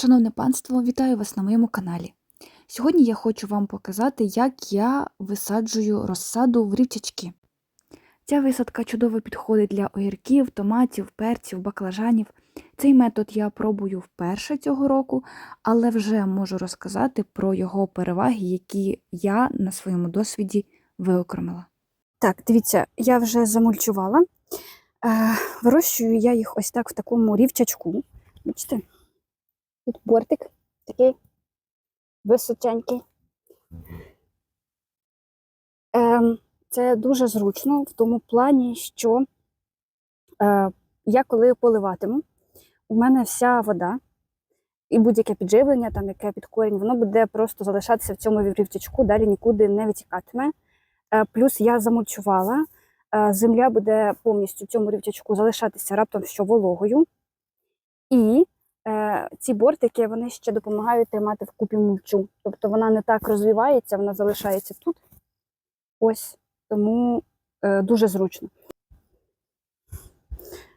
Шановне панство, вітаю вас на моєму каналі. Сьогодні я хочу вам показати, як я висаджую розсаду в рівчачки. Ця висадка чудово підходить для огірків, томатів, перців, баклажанів. Цей метод я пробую вперше цього року, але вже можу розказати про його переваги, які я на своєму досвіді виокремила. Так, дивіться, я вже замульчувала. Е, вирощую я їх ось так в такому рівчачку. Бачите? Тут бортик такий височенький. Е, це дуже зручно в тому плані, що е, я коли поливатиму, у мене вся вода і будь-яке підживлення, там яке під корінь, воно буде просто залишатися в цьому рівчачку, далі нікуди не витікатиме. Е, Плюс я замульчувала. е, Земля буде повністю в цьому рівчачку залишатися раптом що вологою. І ці бортики вони ще допомагають тримати вкупі мульчу. Тобто вона не так розвивається, вона залишається тут. Ось, тому е, дуже зручно.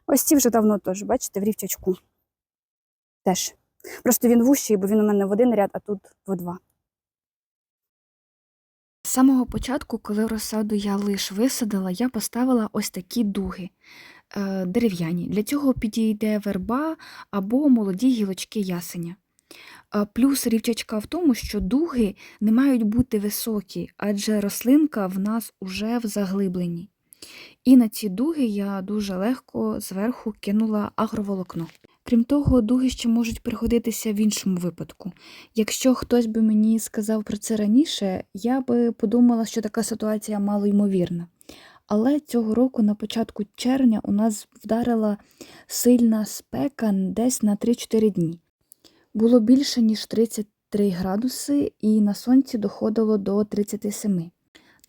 Ось ці вже давно теж, бачите, в рівчачку. Теж. Просто він вущий, бо він у мене в один ряд, а тут в два. З самого початку, коли розсаду я лиш висадила, я поставила ось такі дуги е, дерев'яні. Для цього підійде верба або молоді гілочки ясеня. Е, Плюс рівчачка в тому, що дуги не мають бути високі, адже рослинка в нас уже в заглибленні. І на ці дуги я дуже легко зверху кинула агроволокно. Крім того, дуги ще можуть пригодитися в іншому випадку. Якщо хтось би мені сказав про це раніше, я би подумала, що така ситуація мало ймовірна. Але цього року, на початку червня, у нас вдарила сильна спека десь на 3-4 дні. Було більше, ніж 33 градуси, і на сонці доходило до 37.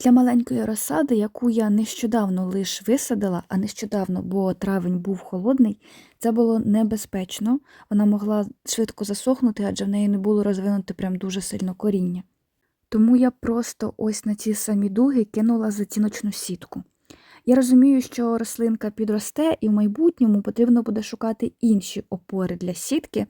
Для маленької розсади, яку я нещодавно лиш висадила, а нещодавно, бо травень був холодний, це було небезпечно. Вона могла швидко засохнути, адже в неї не було розвинути прям дуже сильно коріння. Тому я просто ось на ці самі дуги кинула затіночну сітку. Я розумію, що рослинка підросте, і в майбутньому потрібно буде шукати інші опори для сітки,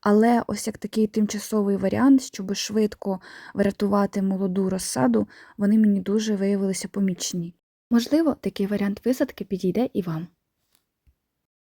але ось як такий тимчасовий варіант, щоб швидко врятувати молоду розсаду, вони мені дуже виявилися помічні. Можливо, такий варіант висадки підійде і вам.